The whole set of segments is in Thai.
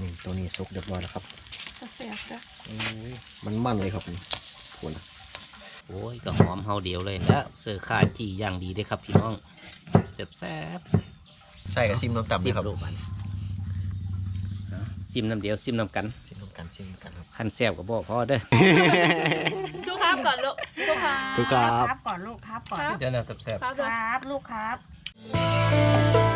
นี่ตัวนี้สุกเรียบร้อยแล้วครับก็เสียจ้ะโอ้ยมันมันเลยครับนี่คุณโอ้ยก็หอมเฮาเดียวเลยนะเสือขาจีอย่างดีเด้อครับพี่น้องแซ่บแซ่บใช่กับซิมน้ำต่ำซินี่มครับลูกมันซิมน้ำเดียวซิมน้ำกันซิมน้ำกันซิมน้ำกันครับคันแซ่บก็บอกพอเด้อทุกครับก่อนลูกทุกครับทุกครับครับก่อนลูกครับก่อนครับเดี๋ยวนะแซ่บครับครับลูกครับ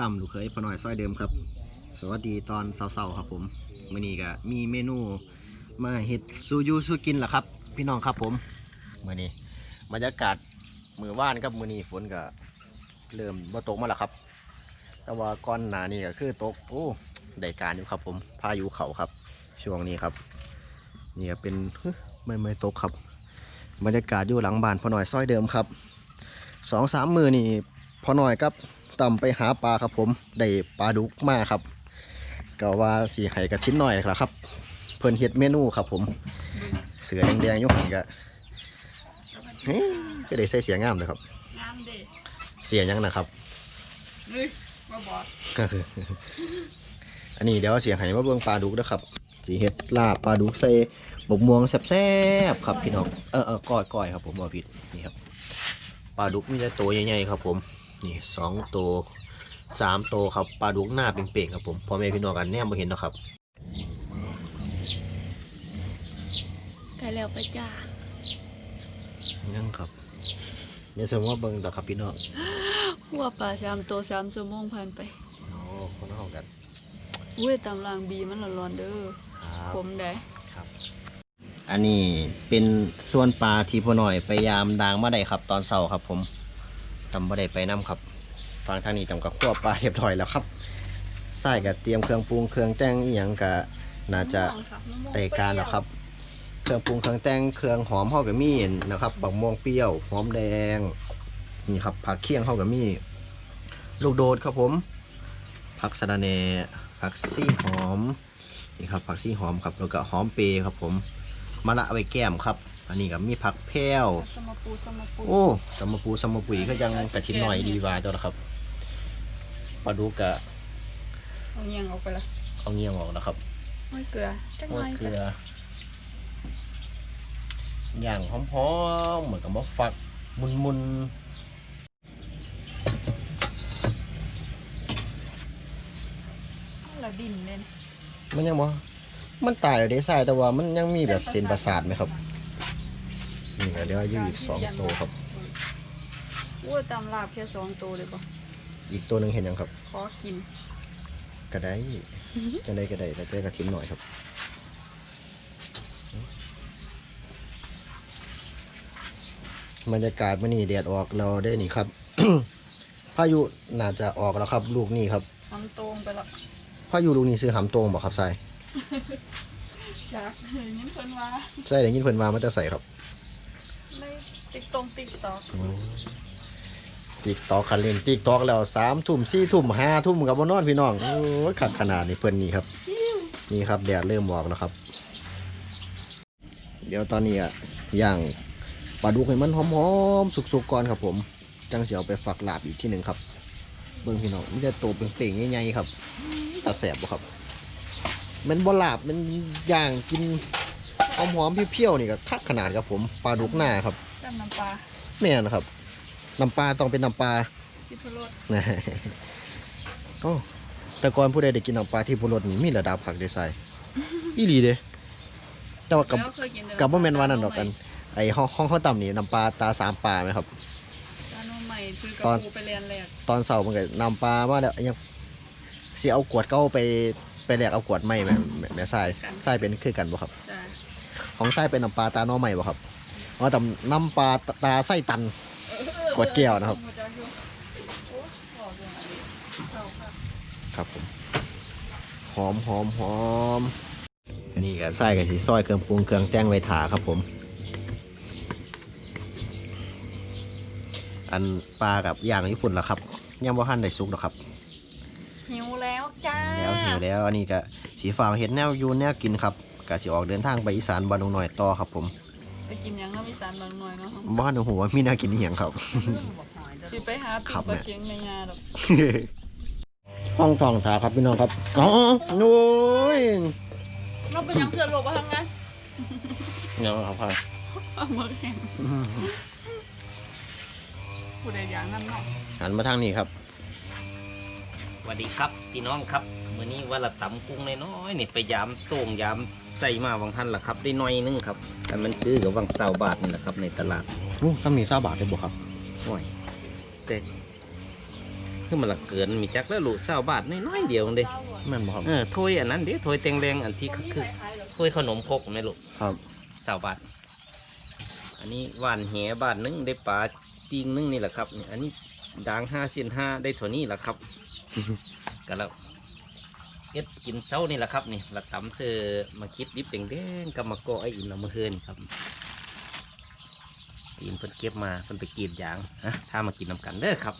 ต่ำลูกเคยพอหน่อยซอยเดิมครับ สวัสดีตอนเช้าๆครับผมมื่อนี้ก็มีเมนูมาเห็ดซูยูซูกินล่ะครับ พี่น้องครับผมมื่อนี้บรรยากาศมือว่านครับมื่อนี้ฝนก็เริ่มบ่ตกมาแล้วครับ แต่ว่าก่อนหนานี้ก็คือตกโอ้ได้การอยู่ครับ ผมพายุเขาครับ ช่วงนี้ครับนี่ก็เป็นฮึไม่ไม่ตกครับ บรรยากาศอยู่หลังบ้านพอหน่อยซอยเดิมครับสองสามมือนี่พอหน่อยครับ ต่ำไปหาปลาครับผมได้ปลาดุกมาครับก็ว่าสีไห้กระทิ้นหน่อยครับ เพิ่นเฮ็ดเมนูครับผม เสือแดงๆยุหันก็เฮ้ยก็ได้ใส่เสียงงามเลยครับเสียหยังนะครับอันนี้เดี๋ยวเสียงหายมาเบิ่งปลาดุกนะครับสีเฮ็ดลาบปลาดุกใส่บกม่วงแซ่บๆครับพี่น้องเออเออก้อยก้อยครับผมบ่ผิดนี่ครับปลาดุกมีแต่ตัวใหญ่ๆครับผม นี่สองตัวสามตัวครับปลาดุกหน้าเป่งๆครับผมพ่อแม่พี่น้องกันแนมบ่เห็นเนาะครับใกล้แล้วไปจ้ายังครับเดี๋ยวสมมติว่าเบิ่งต่อครับพี่น้องหัวปลาสามตัวสามชั่วโมงผ่านไปโอ้คนเฮากันอุ้ยตำรางบีมันร้อนๆเด้อครับผมได้อันนี้เป็นส่วนปลาที่พ่อหน่อยไปยามดางมาได้ครับตอนเช้าครับผม ทำบ่ได้ไปน้ครับฟังทางนี้จำกับขั้วปลาเรียบร้อยแล้วครับใส่กับเตรียมเครื่องปรุงเครื่องแจ้งอีหยังก็น่าจะได้การแล้วครับ เครื่องปรุงเครื่องแต่งเครื่องหอมเฮากับมีนะครับบักม่วงเปรี้ยวหอมแดงนี่ครับผักเคี่ยงเฮากับมีลูกโดดครับผม ผักสะระแหน่ผักซี่หอมนี่ครับผักซี่หอมครับแล้วก็หอมเปรย์ครับผมมะละเอาไว้แก้มครับ อันนี้ก็มีผักแพรวสมปูสมปูโอ้สมปูสมปุยก็ยังกระชินหน่อยดีว่าเจ้าละครับปลาดุกกะเอาเงียงออกไปละเอาเงี้ยงออกนะครับไม่เกลือจังโอ้ไรยเกลืออย่างหอมๆเหมือนกับมะฟักมุนละดินเน่นๆมันยังบ่มันตายแล้วเด้ทรายแต่ว่ามันยังมีแบบเส้นประสาทไหมครับ นี่ก็เดี๋ยวอายุอีกสองตัวครับอุ้ยตำลาบแค่สองตัวเลยป่ะอีกตัวหนึ่งเห็นยังครับ ขอกินก็ได้จะได้ก็ได้แต่เจอกระถิ่นหน่อยครับบรรยากาศมื่อนี้แดดออกเราได้นี่ครับ พายุน่าจะออกแล้วครับ ลูกนี่ครับทำตรงไปละพายุลูกนี้ซื้อหำตรงบอกครับใส่อยากเห็นเพิ่นว่าใส่ได้ยินเพิ่นมามันจะใส่ครับไม่ ติ๊กตงติ๊กตอกติ๊กตอกคันเล่นติ๊กตอกแล้วสามทุ่มสี่ทุ่มห้าทุ่มกับบนนอนพี่น้อง โอ้ยขัดขนาดนี้เพิ่อนนี่ครับ นี่ครับแดดเริ่มออกแล้วครับ เดี๋ยวตอนนี้อะย่างปลาดุกให้มันหอมๆสุกๆก่อนครับผม จังเสียวไปฝักลาบอีกที่หนึ่งครับ เบิ่งพี่น้องมันจะโตเป็นเป่งใหญ่ๆครับตาแสบบ่ครับ มันบลาบมันย่างกินหอมๆเพี้ยวๆนี่ก็คักขนาดครับผมปลาดุกหน้าครับ จำน้ำปลาแม่นครับน้ำปลาต้องเป็นน้ำปลาพิทุรสนะโอ้แต่ก่อนผู้ใดได้กินน้ำปลาที่พุรสนี่มีระดับผักได้ใส่อีหลีเด้แต่ว่ากับแล้วเคยกินแต่กับบ่แม่นว่านั่นดอกกัน ไอ้ห้องห้องข้าวต่ำนี่น้ำปลาตาสามปลาไหมครับตาโนใหม่คือกระตอนปูไปเรียนแรกตอนเสาร์มันก็นำปลามาแล้วยังสิเอากวดเก้าไปไปแลกเอากวดไม้แม่แม่แม่ทรายทรายเป็นคือกันบ่ครับจ้าของทรายเป็นน้ำปลาตาหน้อใหม่บ่ครับ อ๋อแต่น้ำปลาตาไส้ตันกดแก้วนะครับโอ้บอกเรื่องอะไรเข้าค่ะครับผมหหอมหอมหอมนี่ก็ไส้กับสีซอยเครื่องปรุงเครื่องแต่งไว้ถาครับผม อันปลากับย่างญี่ปุ่นแล้วครับยังบ่ทันได้สุกหรอกครับหิวแล้วจ้าแล้วหิวแล้วอันนี้ก็สีฟ้าเห็ดแนวอยูแนวกินครับก็สิออกเดินทางไปอีสานบ้านดงหน่อยต่อครับผม ไปกินหยังก็มีสารบางหน่อยเนาะบ้านดงหัวามีแนากินอหย่างครับ สิไปหาครัปีบปลาแม่เค็งในงานดอกห้องทองถาครับพี่น้องครับอ๋อโอ้ยเราไปยังเพื่อนโลกว่าทำงานเดี๋ยวครับพ่อเอามือแข็งผู้ใดอย่างนั้นเนาะหันมาทางนี้ครับสวัสดีครับพี่น้องครับมื้อนี้ว่าละตำกุ้งน้อยๆนี่ไปยามโต่งยามใส่มาวังทันล่ะครับ ได้หน้อยนึงครับ แต่มันซื้อกับวังเศร้าบาทนี่แหละครับ ในตลาดอู้ถ้ามีซาบาทได้บ่ครับโอ้ยแต่คือมันละเกินมีจักแล้วลูกเศร้าบาทน้อยๆเดียวเด้แม่นบ่ครับเออถ้วยอันนั้นเด้ถ้วยแตงแดงอันที่คือคือถ้วยขนมครกไหมลูกครับเศร้าบาทอันนี้หวานแหบาทนึงได้ปลาตีงนึงนี่แหละครับนี่อันนี้ด่างห้าเซนห้าได้เท่านี้แหละครับก็แล้ว เอ็ดกินเช้านี่แหละครับนี่ละตำเสือมาคิดดิบแดงๆกับมาโกอไออินเอามาเฮือนครับอินเพิ่นเก็บมาเพิ่นไปกรีดยางฮะถ้ามากินน้ำกันเด้อครับ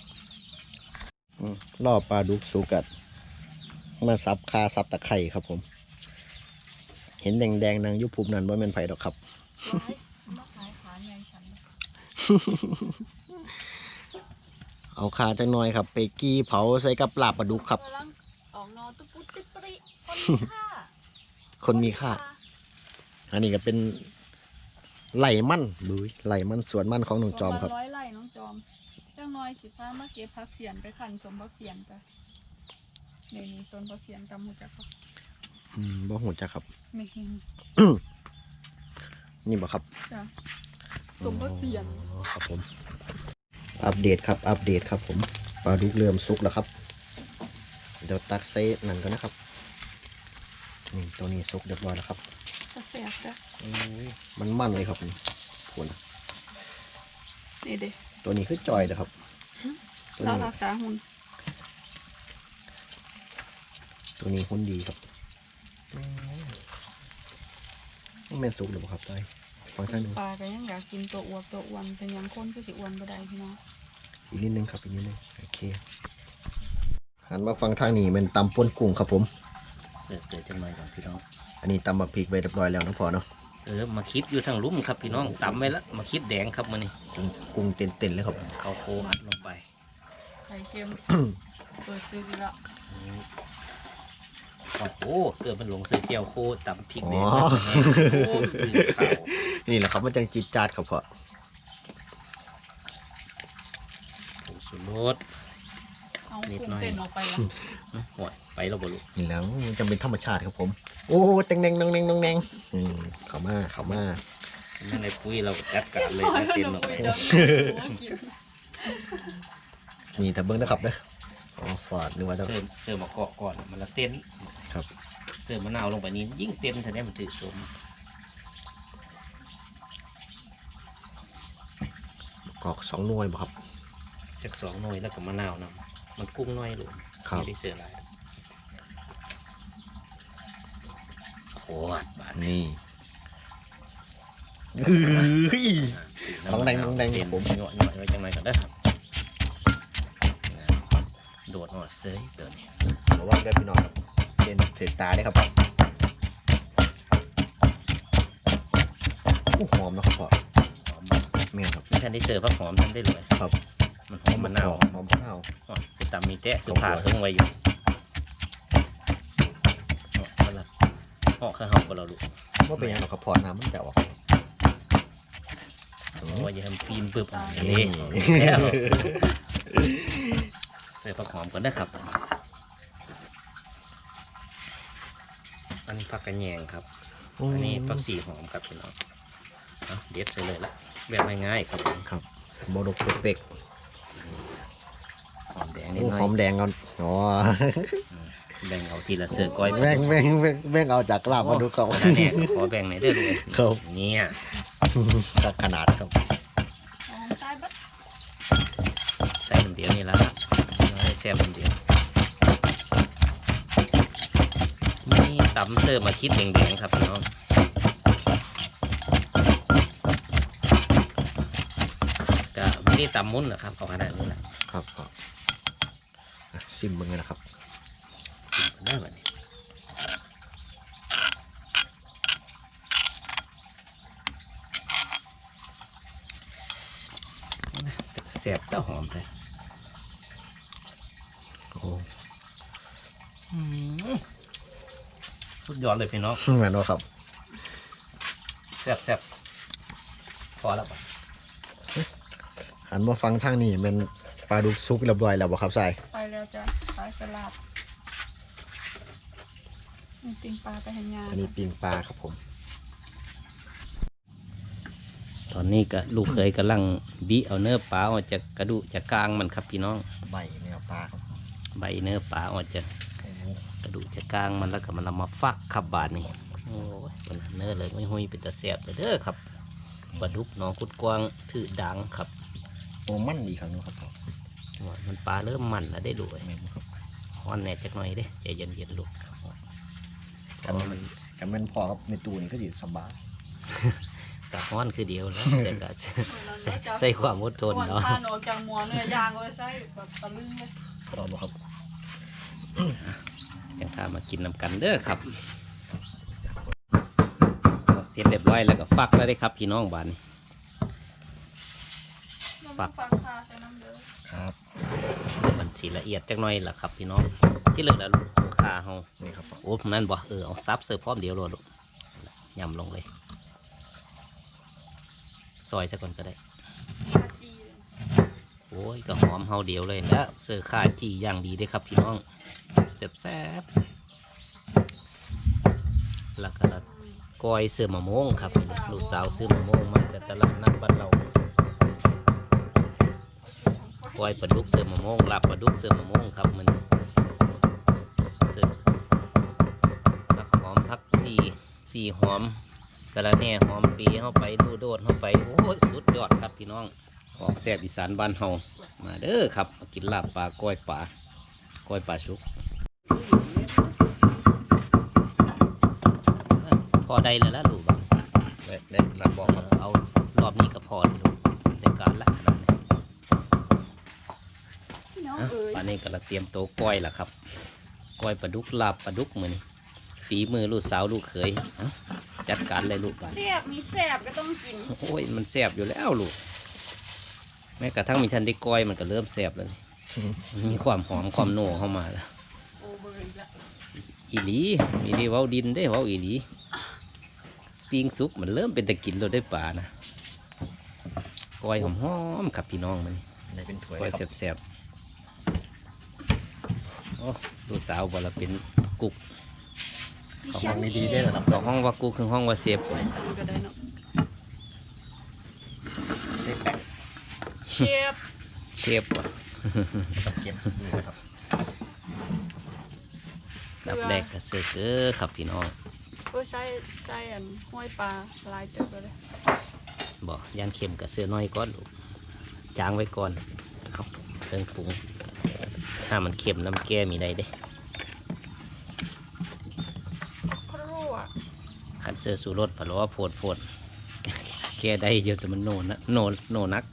อืมล่อปลาดุกสุกัด มาซับคาซับตะไคร่ครับผม เห็นแดงๆนางยุบภูมินั่นว่าแม่นไผดอกครับว้ายมาขายขาใหญ่ฉันเอาคาจังน้อยครับ ไปกี้เผาใส่กับลาบปลาดุกครับ กำลังออกนอนตุ๊ปุ๊ติ๊ปริคนมีค่าคนมีค่า อันนี้ก็เป็นไหลมันบุยไหลมันสวนมันของหนุ่งจอมครับร้อยไร่น้องจอมเจ้าน้อยสิพามาเก็บผักเสียนไปขันสมผักเสียนไปนี่นี่ต้นผักเสียนกำหูจักปะอืมบ่หูจักครับไม่เห็นนี่บ่ครับจ้ะสมผักเสียนอ๋อครับผม อัปเดตครับ อัปเดตครับผมปลาดุกเริ่มสุกแล้วครับ เดี๋ยวตักใส่นั่นก่อนนะครับนี่ตัวนี้สุกเรียบร้อยแล้วครับก็เสียบจ้ะโอ้ยมันมันเลยครับนี่คุณนี่เด้ตัวนี้คือจอยนะครับ ตัวเรานี้รักษาหุ่นตัวนี้หุ้นดีครับนี่แม่นสุกหรือเปล่าครับจอยฟังท่านดูปลาก็ยังอยากกินตัวอ้วนตัวอ้วนเป็นหยังคนก็สิอ้วนบ่ได้พี่น้องอีกนิดนึงครับอีกนิดนึงโอเค หันมาฟังทางนี้มันตำป่นกุ้งครับผมเสิร์ฟเจอจังหน่อยก่อนพี่น้องอันนี้ตำมาพริกไว้เรียบร้อยแล้วนะพอเนาะเออมาคิดอยู่ทางหลุ่มครับพี่น้องตำไว้แล้วมาคิดแดงครับมานี่กุ้งกุ้งเต็นๆเลยครับข้าวโคอัดลงไปไข่เค็มเปิดซื้อดีละโอ้โหเกิดมันหลงเสือเจียวโคตำพริกแดงอ๋อแล้วก็แห้งโอ้คือข้าวนี่แหละครับมันจังจีดจาดครับพ่อผงสุรสเอา นิดกุ้หน่งอยเต้นออกไปละนะหอยไปแล้วบ่ลูกนี่แหล้วมันจะเป็นธรรมชาติครับผม โอ้เต็งแดงนงแดงนงแดงอืมเข้ามาเข้ามานั่นในปุ้ยเราจัดการเลยนะเต็มออกไปจะหัวกินนี่แต่เบิ้งนะครับเด้ออ๋อฟอดนึกว่าจะเสิร์ฟเสิร์ฟมาเกาะก่อนมันละเต้นครับเสิร์ฟมะนาวลงไปนี้ยิ่งเต้นแทนได้มันถือสมกอกสองหน่วยบ่ครับจากสองหน่วยแล้วก็มะนาวนะ มันกุ้งน้อยลูกครับ ไม่ได้เสิร์ฟอะไรโคตรบาดนี่เฮ้ย ต้องแดงต้องแดงเต็ครับผมเหยาะเหยาะไว้จังไรก่อนเด้อครับโดดหัวเซยตัวนี้ระวังด้วยพี่น้องครับเป็นเสตาได้ครับอู้หอมนะครับพ่อหอมเมียนครับไม่ทันได้เสิร์ฟผักหอมทันได้เลยครับ มันหอมมะนาวหอมมะนาวหอมคือ ตำมีแตะคือผ่าเครื่องไว้อยู่เหาะเอาละเหาะข้าวหอมกับเราลูกว่าเป็นหยังหรอกครับพอน้ำมันจะออกเพราะว่าอย่าทำปีนปึ๊บอันนี่นี้แล้วเสิร์ฟผักหอมก่อนนะครับ อันนี้ผักกระแยงครับ อันนี้ผักสีหอมครับพี่น้องเอาเด็ดใส่เลยละแบบง่ายๆครับผมครับโมโดกเป็กหอมแดงๆ นิดโอ้หน่อหอมยแดงก่อนอ๋อแบ่งเอาทีละเสือก้อยแบ่งแบ่งแบ่งแบ่งเอาจากลาบมาดูเขาโอ้แน่ขอแบ่งหน่อยได้อเลยครับเนี่ยครับขนาดครับหอมใต้บัดใส่น้ำเดียวนี่ละน้อยแซ่บน้ำเดียวตำเสิร์ฟมาคิดแดงๆครับพี่น้องก็ไม่ได้ตำมุ้นหรอกครับเอาขนาดนี้แหละครับพ่ออะ ซิมมึงเลยนะครับสิบได้แบบนี้แสบเต้าหอมเลยโอ้อืมสุดยอดเลยพี่น้องเหมือนว่าครับแซ่บแซ่บพอแล้วปะหันมาฟังทางนี้เป็นปลาดุกซุกเรียบร้อยแล้วบ่ครับใส่ไปแล้ว จ้ะไปตลาดนี่ติงปลาไปเห็นงานอันนี้ปิงปลาครับผม ตอนนี้ก็ลูกเคยกำลังบีเอาเนื้อปลาออกจากกระดูกจากกลางมันครับพี่น้อง ใบแนวปลาครับใบเนื้อปลาออกจากโอ้กระดูกจากกลางมันแล้วก็มันเอามาฟักขับบาดนี่โอ้ยมันเนื้อเลยไม่หุยเป็นตะแสบเลยเด้อครับปลาดุกหน้องกุดกวางถือดังครับโอ้มันดีครับเนาะครับพ่อว่า มันปลาเริ่มมันแล้วได้ดูไอ้แม่นบ่ครับฮ้อนแหน่จักหน่อยเด้ใจเย็นๆลูกกันมันกันมันพอครับในตู้นี่ก็ดีสบายกะฮ้อนคือเดียวแล้วแต่ก็ใส่ใส่ความอดทนก่อนเนาะพาหนออกจากหมัวเนื้อย่างเลยใส่แบบตะลึงเลยพอบ่ครับจังถ้ามากินน้ำกันเด้อครับพอเสร็จเรียบร้อยแล้วก็ฟักแล้วได้ครับ พี่น้องบ้านนี้ฝักฟัก คาใส่น้ำเด้อครับ มันสีละเอียดจักหน่อยล่ะครับพี่น้องที่เหลือแล้วลูกเอาขาเฮานี่ครับพ่อโอ้นั่นบ่เออเอาซับเสิร์ฟพร้อมเดียวโลดลูกยำลงเลย ซอยซะก่อนก็ได้คาจีเลยโอ้ยก็หอมเฮาเดียวเลยแล้วเสิร์ฟขาจีอย่างดีเด้อครับพี่น้องแซ่บๆแล้วก็ละก้อยเสื้อมะม่วงครับ ลูกสาวซื้อมะม่วงมาแต่ตลาดนัดบ้านเรา ก้อยปลาดุกเสือมะม่วงลาบปลาดุกเสือมะม่วงครับมันเสือผักหอมผักซีซีหอมสะระแหน่หอมปีเข้าไปดูโดดเข้าไปโอ้ยสุดยอดครับพี่น้องของแซ่บอีสานบ้านเฮามาเด้อครับกินลาบปลาก้อยปลาก้อยปลาชุกพอได้แล้วล่ะลูกได้ได้รับบอกครับ เอารอบนี้ก็พอเลยลูกในการละขนาดนี้ พี่น้อง อะ เอ๋ย ป่านนี้ ก็ละเตรียมโต๊ะก้อยละครับก้อยปลาดุกลาบปลาดุกมือนี่ฝีมือลูกสาวลูกเขยเอ้าจัดการเลยลูกบ้านแซ่บมีแซ่บก็ต้องกินโอ้ยมันแซ่บอยู่แล้วลูกแม้กระทั่งมีทันได้ก้อยมันก็เริ่มแซ่บแล้วนี่มันมีความหอมความโน่เข้ามาแล้วโอเบอร์อีกละอีหลีมีได้เว้าดินได้เว้าอีหลีปิ้งสุกมันเริ่มเป็นตะกินเราได้ปลานะก้อยหอมๆครับพี่น้องมันได้เป็นถ้วยก้อยครับแซ่บๆ โอ้ลูกสาวบอกเราเป็นกุกดิของฉัห้องนี้ดีได้เหรอครับต่อห้องว่ากุกคือห้องว่าเสียบไปทำก็ได้เนาะเซฟแบ็คเชฟเชฟว่ะกับเค็มนี่ครับดับแรกก็เสือเกอครับพี่น้องก็ใช้ใช้อันห้อยปลาลายเติบเลยบอกย่านเค็มกับเสือน้อยก่อนลูกจางไว้ก่อนเอาเครื่องปรุง ถ้ามันเค็มน้ำแก้มีได้เด้ครัวขันเสือสูรสผัดว่าโพดโพดแก้ได้เยอะแต่มันโนนะโนโนนัก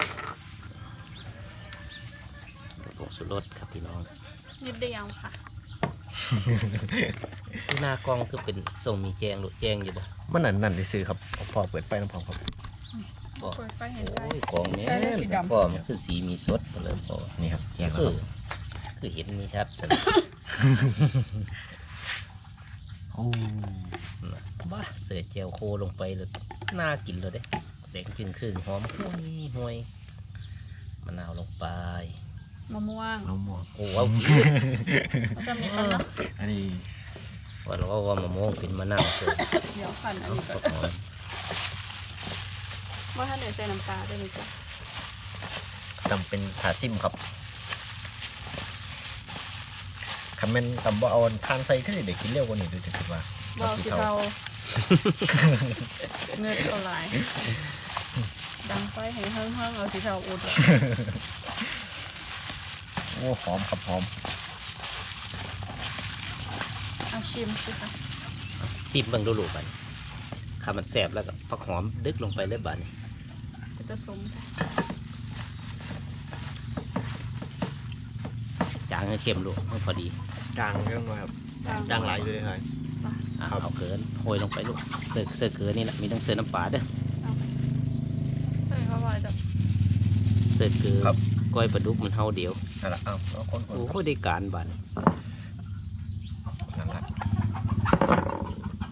ผงสูรสครับพี่น้องนิดเดียวค่ะที่หน้ากล้องคือเป็นส่งมีแจงหรือแจงอยู่บ่มันนั่นนั่นที่ซื้อครับพอเปิดไฟน้ำพองครับบ่เปิดไฟเห็นโอ้ได้ยกล้องเนี้ยใช่เลยสีดำก็มันคือสีมีสดมาเลยพอนี่ครับแยกแล้ว คืคอรับคือเห็นมีชัดโอ้บ้าเสือเจียวโคลงไปเลยน่ากินเลยเด้แดงจึงครึ่งหอมห่วยห่วยมะนาวลงไปมะม่วงน้ำม่วงโอ้ว้าวแล้วก็มีอันเนาะอันนี้ว่าเราว่ามะม่วงเป็นมะนาวเสือเดี๋ยวขันอันนี้ก็หอมว่าถ้าเดี๋ยวใส่น้ำตาได้ไหมจ๊ะจำเป็นขาซิมครับ คันแม่นตำบ่เอาทานใส่ขึ้นเด็กกินเร็วกว่านี้ดูจะคิดว่าบอกสิสิเขาเราเงือกเอาหลายดังไฟให้เฮิ่งๆเอาสิเราอุดอะโอ้หอมครับหอมเอาชิมสิค่ะซิมเบิ่งดูลูกบัดนี้ข้ามันแสบแล้วก็ผักหอมดึกลงไปเลยบัดนี้จะสมจางให้เข้มลูกให้พอดี จางเรื่องมาครับจางหลายอยู่เลยครับอะครับเอาเกินโรยลงไปลูกเสิร์ฟเสิร์ฟเกินนี่แหละมีต้องเสิร์ฟน้ำปลาเด้อใช่เขาว่าจะเสิร์ฟเกินครับก้อยปลาดุกมันเฮาเดียวนั่นแหละเอาเอาคนคนโอ้โหได้การบัดนี้ นั่นแหละ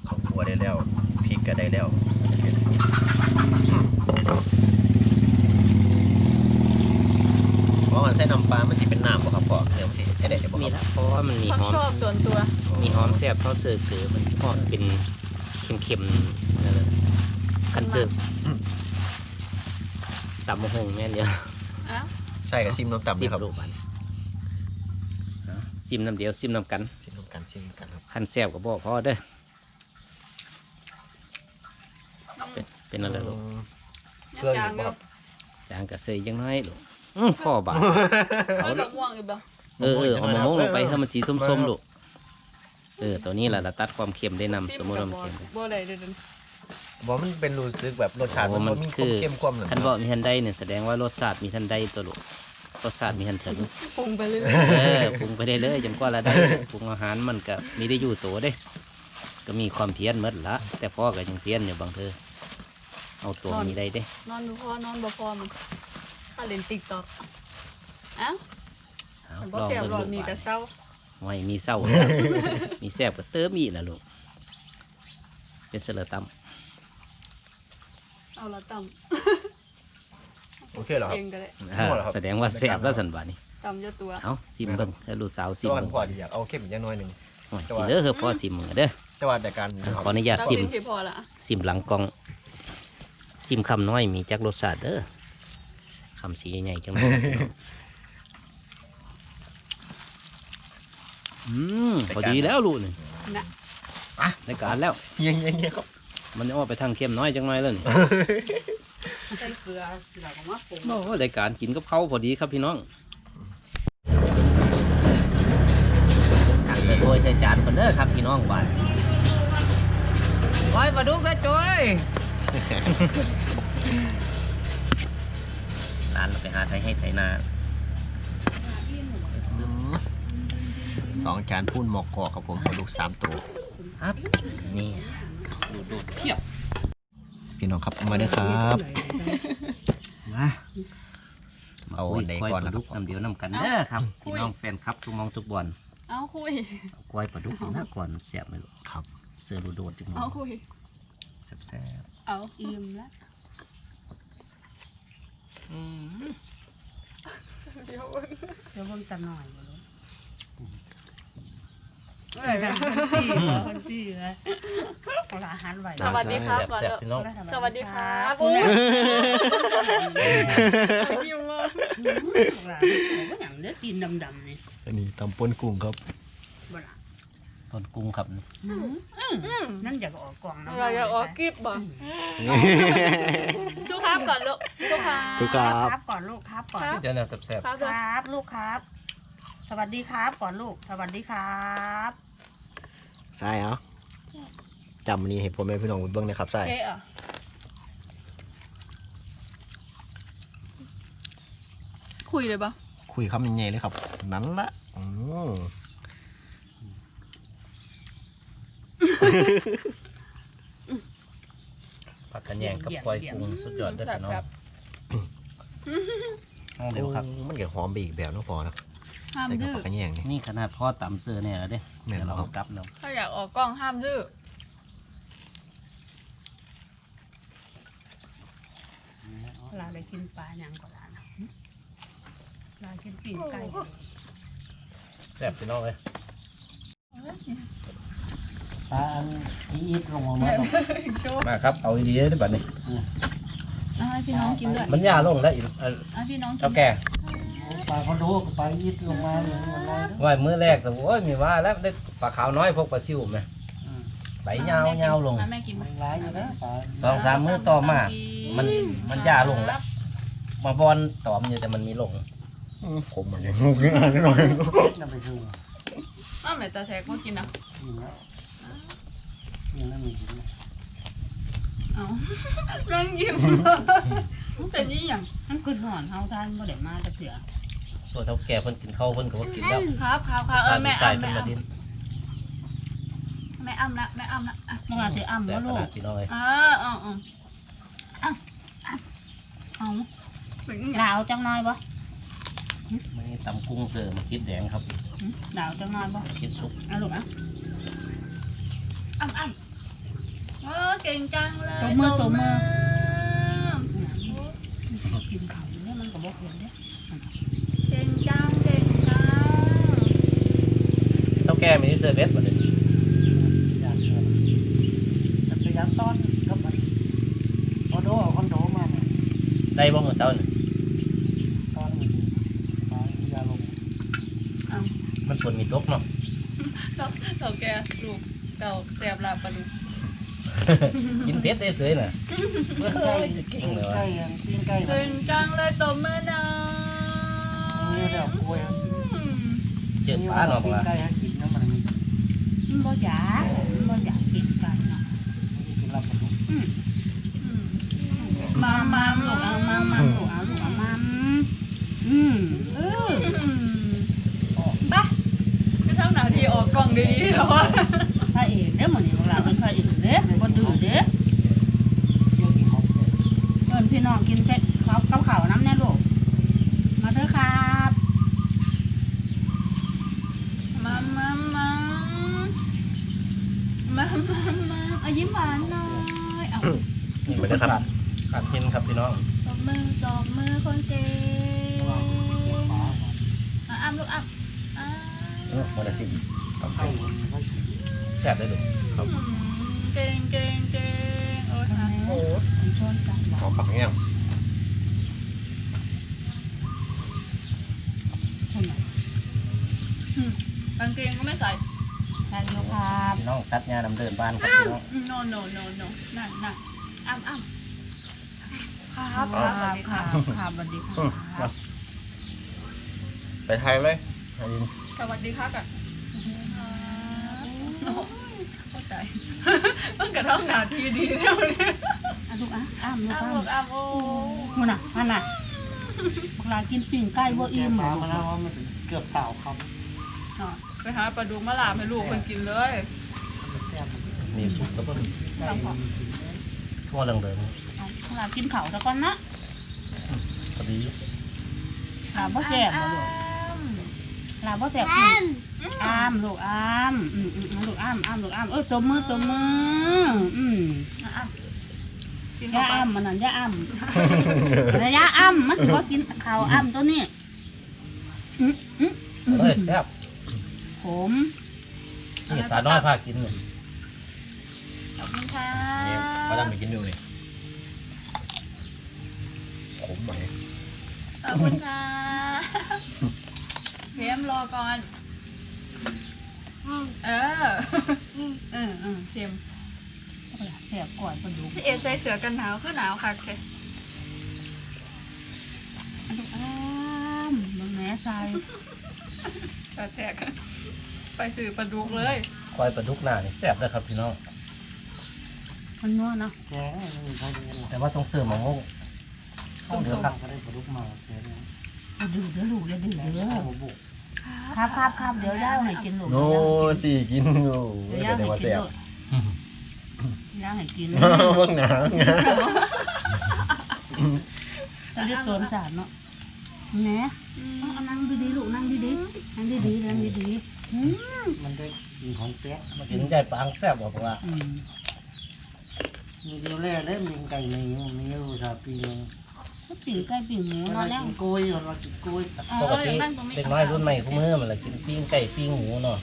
ข้าวคั่วได้แล้วพริกก็ได้แล้วเพราะมันใส่น้ำปลามันสิเป็นน้ำบ่ครับพ่อเดี๋ยวมันสิเด็ดๆบ่ มี ครับ ละเพราะว่ามันมี ความหอมชอบส่วนตัว มีหอมแซ่บเท่าเสิร์ฟเกินมันหอมเป็นเค็มๆนั่นแหละคันเสิร์ฟตำมะฮงแม่นเดียวอ้าวใช่กับซิมน้ำตำซินะมครับลูกบัดนี้เอาซิมน้ำเดียวซิมน้ำกันซิมน้ำกันซิมน้ำกันครับคันแซ่บก็บอกพอเด้อเป็นเป็นอะไรลูกยังจางอยู่จางกะเซยยังน้อยลูกอื้อพ่อบาดเอาดอกม่วงอีกบ่ เออเออเอามะม่วงลงไปให้มันสีส้มๆลูกเออตัวนี้แหละเราตัดความเค็มได้นำสมมติว่ามันเค็มบ่ได้เด้อบอกมันเป็นรู้สึกแบบรสชาติโอ้มันมันบ่มีคคืวามอเข้มข้นเหมือนคันบอกมีทันใดเนี่ยแสดงว่ารสชาติมีทันใดตัวลูกรสชาติมีทันถึงปรุงไปเรื่อยเออปรุงไปได้เลยจนกว่าเราได้ปรุงอาหารมันก็มีได้อยู่ตัวเด้ก็มีความเพียรหมดละ แต่พ่อก็ยังเพียรอยู่บางเธอเอาตัวมีได้เด้ๆนอนดูพอนอนบ่พอมันถ้าเล่น TikTok อ้าวเอา มันบ่ลองเสียบเบิ่งหลอลูดกนี่บาก็ดเศร้าไม่มีเศร้า มีแซ่บก็เติมอีกละลูก เป็นเสลอตเอาละต่โอเคเหรอำครับ เองก็ได้ำอ่าแสดงว่าแซ่บแล้วสันบาดนี้ต่ำเยอะตัวเอาซิมเบิ่งให้ลูกสาวซิมแต่ว่าเบิ่งพ่อที่อยากเอาเข้มอีกอย่างน้อยหนึ่งโอ้ยสิเด้อเฮ้อพ่อซิมมือเด้อแต่ว่าแต่การขออนุญาตตักซิมเองสิพอละซิมหลังกล้อง ซิมคำน้อยมีจักรสชาติเด้อคำสีใหญ่ๆจังเลย อืมพอดีแล้วลูกนี่นะในการแล้วเงี้ยเงี้ยเงี้ยครับมันจะออกไปทางเข้มน้อยจังน้อยแล้วนี่ใส่เกลือแล้วก็มาปรุงโอ้รายการกินกับเขาวพอดีครับพี่น้องตักใส่ถ้วยใส่จานกันเด้อครับพี่น้องบ้านโอ้ยปลาดุกนะจอยร้านเราไปหาไทยให้ไทยนา สองจานพูนหมอกกอกครับผมปลาดุกสามตัวครับนี่ดูดูเพียบพี่น้องครับเอามาเด้อครับมาเอาอันใดก่อนปนะลาครัดุบกน้ำเดียวน้ำกันเด้อครับพี่น้องแฟนครับทุกหมองทุกบอลเอาคุยเอากล้วยปลาดุกนี่นะก่อนเสียบไหมลูกครับ เสือรูโดดจังเลเอายคุยแซ่บเอาอิ่มละเดี๋ยวเดี๋ยวเพิ่งจะหน่อยบ่รู้ เอ้ยแบบคนจี้เหรอคนจี้เลยเอาละอาหารไหวสวัสดีครับก่อนแซ่บเถอะๆพี่น้องสวัสดีครับคุณยิ้มมากหลานก็อย่างเนื้อตีนดำๆนี่ๆอันนี้ตำปนกุ้งครับบ่ล่ะต้นกุ้งครับนั่นอยากออกกล่องนะเราอยากออกกิบบ่ทุกครับก่อนลูกทุกครับ ทุกครับครับก่อนลูกครับก่อนครับเดี๋ยวนะแซ่บครับคลูกรับลูกครับ สวัสดีครับก่อนลูก สวัสดีครับใช่เหรอจำอันนี้ให้ผมให้พี่น้องเบิ่งนะครับใช่เอ๊ะอะคุยเลยปะคุยคำยังไงเลยครับ นั้นละอืมผักกระแยงกับกล้วยกุ้งสุดยอดเด้อแบบพี่น้องแบบเอาเดี๋ยวครับโอ้มันก็หอมไปอีกแบบเนาะพอนะ ห้ามใส่กับดื้อผักกระแยงนี่ นี่ขนาดพ่อตำเสือเนี่ยแล้วเด้แม่นเดี๋ยวเราครับกลับเนาะถ้าอยากออกกล้องห้ามดื้อเวลาได้กินปลาอย่างก็ล่ะนะเวลากินปีนไก่แซ่บพี่น้องเลยปลาอันอีทลงมาโชว์มาครับ เอาดีๆได้บัดนี้ เอาให้พี่น้องกินด้วยมันยาลงแล้วอีกเอ่อเอาให้พี่น้องกิเจ้านแก่ ปลาเขาดูปลายิดลงมาเลยมันไรว่ามื้อแรกแต่โอ้ยมีว่าแล้วได้ปลาขาวน้อยพวกปลาซิวไหมใบยาวยาวลงเอาแม่กินไหมมันร้ายอยู่นะปลาสองสามมื้อต่อมา มันมันยาลงแล้ว มาบอลตอมอยู่แต่มันมีลงอืมผมมันน้อยนำไปคืออ้าวแม่ตาแทกมากินนะนี่นะแซ่บพี่น้องเลยอืมเอาแล้วให้พี่น้องกินด้วยอืมมาครับเอาดีๆได้บัดนี้เอานั่งยิ้มมันเป็นยี่หยังมันคือหอนเฮาทานบ่ได้มาจะเสือ ส่วนเท่าแก่เพิ่นกินข้าวเพิ่นก็บ่กินแล้วครับครับครับเออแม่ใส่อ้ำเพิ่แม่นมาดินอ้ำแม่อ้ำละแม่อ้ำละอะมันอาจสิอ้ำแซ่บ่บขลูนากดพี่น้องเลยเออเออเออเอาเป็นยี่หยังดาวจังน้อยบ่มันนี่ตำกุ้งเสริมคิดแดงครับหึดาวจังน้อยบ่คิดซุปเอาลูกอะอ้ำอ้ำเออเก่งจังเลยตบมือตบมือ ตบ กินข้าวเนี่ยมันก็บ่เกินเด้ เก่งจังเก่งจัง เท่าแก่มีเซอร์เวสบ่เด้อยากเชื่อแต่พยายามต้อนกับมันคอนโดเอาคอนโดมาเนี่ยได้บ่มื้อเช้านี่ต้อนมันไปยาลงมันฝนมีตกเนาะเก่าเก่าแกลูกเก่าแสบลาปลาดุกกินเป็ดได้เสยน่ะเฮ้ยเก่งเลยว่ะใช่ยังปีนใกล้นะเก่งจังเลยตบมือหนะนี่เดี๋ยวกล้วยเจ็ดปลาเนาะปีนว่าใกล้ให้กินนะมันมี มันบ่อยากมันบ่อยากกินกันเนาะกินลำบากอืมมามาลูลูกเอามามามามาลูกเอาลูกเอามาอืมเออบ้าจะทำหน้าที่ออกกล้องดีๆแล้ววะพระเอกเด้อมื้อนี้พวกเราเป็นพระเอกเด้บ่ดื้อเด้เกินขอเอิ้นพี่น้องกินเป็ดข้าวกับข้าวน้ำแน่ลูกมาเด้อครับ มามามามามามาเอายิ้มหวานหน่อยเอา นี่บ่ได้ครับขาดเห็นครับพี่น้องตบมือตบมือคนเก่งปลาอะอ้ำลูกอ้ำอ้ำเออบ่ได้สิครับไข่มันก็แซ่บได้ลูกครับอืมเก่งเก่งเก่งโอ้ยค่ะโอ้ยชวนกันขอผักแง่งคนน่ะอืมกางเกงก็ไม่ใส่ใช่ลูกครับพี่น้องตัดหญ้าน้ำเดินบ้านครับพี่น้อง no no no no นั่นนั่น อ้ำอ้ำครับคครัรับคสวัสดีรัรับครับสวัสดีครับไปไทยเลยอันนี้สวัสดีครับกันเข้าใจมันกระท่องนาทีดีเดียวเนี่ยอะลูกอะอ้ามลูกอ้ำอ้ามลูกอ้ำโอ้มันน่ะมันน่ะพวกเรากินปิ่งไก่บ่าอิ่มหรอมาแล้วว่ามันเกือบเต่าคอะไปหาปลาดุกมาลาบให้ลูกคนกินเลยำแซ่บมันมีซุปแล้วก็มีไก่มั นทั่วเรื่องเดิมเอาพวกเรากินข้าวซะก่อนนะพอดีลาบ่แซ่บบ่ลูกลาบ่แซ่บกินอ้ามลูกอ้ามอืมอืมลูกอ้ามอ้ามลูกอ้ามเออตบมือตบมืออืมอะอ้ำกินอย่าเข้าไปอ้ามมันนั่นอย่าอ้ามอย่าอ้ามมันสิบ่กินข้าวอ้ามตัวนี้อืมอืมอืมเฮ้ยแซ่บผมนี่ตาน้อยพากินเนี่ยขอบคุณค่ะ นี่มาดามไปกินอยู่นี่ขมไหมขอบคุณค่ะเทมรอก่อนเออเออเออเทมแซ่บกว่าปลาดุกพี่เอใส่เสือกันหนาวคือหนาวค่ะเคลูกอ้ามมึงแหน่ใส่กระแทกไปสื่อปลาดุกเลยควายปลาดุกหน้านี่แซ่บเลยครับพี่น้อง มันนัวเนาะแกงมันมีเท่านี้หรอกแต่ว่าต้องเสิร์ฟมะม่วงข้าวเดือดครับก็ได้ปลาดุกมาแกงอย่าดื้อเด้อลูกอย่าดื้อแกงเด้อข้าวบุกครับครับครับเดี๋ยวย่าให้กินลูกโน้สี่กินอยู่เดี๋ยวย่าเดี๋ยวให้ว่ากินแซ่บลูกย่าให้กินเบิ่งหนาหนาจะได้ตัวจานเนาะแหน่เอานั่งดีๆลูกนั่งดีๆนั่งดีๆนั่งดีๆอืมมันได้กินของแป๊ะมากินใจปางแซ่บบอกว่าอื มมีเดียวแร่ได้มีไก่ในมีอยู่สาปีนึงก็ปิ่งไก่ปิ่งหมูมันเนาะแล้วกินกล้วยเรากินกล้วยปกติเด็กน้อยรุ่นใหม่คู่มือมันละกินปิ้งไก่ปิ้งหมูเนาะ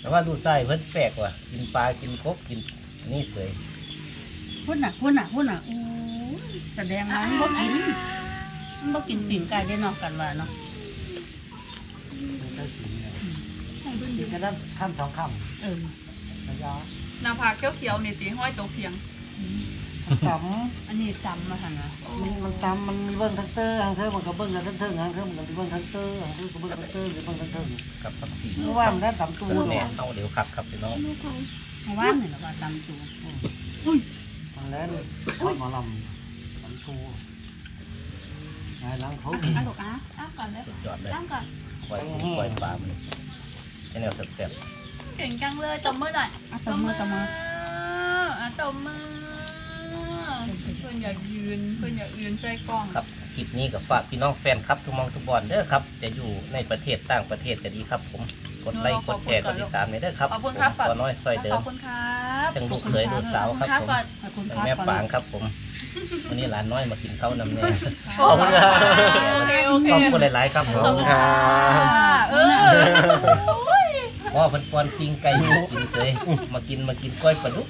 แต่ว่าดูไส้เพิ่นแปลกว่ะกินปลากินกบกินนี่เสยพูดน่ะพูดน่ะพูดน่ะโอ้ยแสดงว่ามันบ่กินมันบ่กินปิ่งไก่ได้เนาะกันว่าเนาะมันได้กินเนี่ยให้เบิ่งกิดูนกันได้ข้ามสองข้ามเออระยะห น้าผากเขียวๆนี่ตีห้อยตัวเพียงตอันนี้จำมาหั่นนะำมันมันตำมันมีเบิ้งทั้งเตอร์ทางเธอมันก็เบิ้งกันทั้งเธอทางเธอมันก็มีเบิ้งทั้งเตอร์ทางเธอก็เบิ้งทั้งเตอร์หรือเบิ้งทั้งเธอกับผักสีเพราะว่ามันได้ตำตัวปูเนี่เนี่ยยเอาเดี๋ยวครับครับพี่น้องเมื่อวานนี่เราก็จำจูพมันแล้วทอดหมอลำมันทูนายล้างเขาอะลูกอะอ้ามก่อนเลยสุดยอดเลยอ้ามก่อนปล่อยปล่อยปลามันแค่แนวแซ่บ เก่งจังเลยตบมือหน่อยอะตบมือตบมืออะตบมือเพื่อนอยากยืนเพื่อนอยากยืนใจกล้องๆครับคลิปนี้กับฝากพี่น้องแฟนครับทุกหมองทุกบอลเด้อครับ จะอยู่ในประเทศต่างประเทศก็ดีครับ ผมกดไลค์กดแชร์กดติดตามเลยเด้อครับขอบคุณครับผมตัวน้อยซอยเดิขอมบคุณครับจังลูกเคยลูกสาวครับครับผมก่อนขอบคุณคทั้งรับแม่ก่อนปางครับผมวันนี้หลานน้อยมากินข้าวนำเนี่ยขอบคุณครับโอเคโอเคขอบคุณหลายๆครับผมขอบคุณครับเออ พ่อเพันปอนปิ้งไก่ให้กินเลยมากินมากินก้อยปลาดุก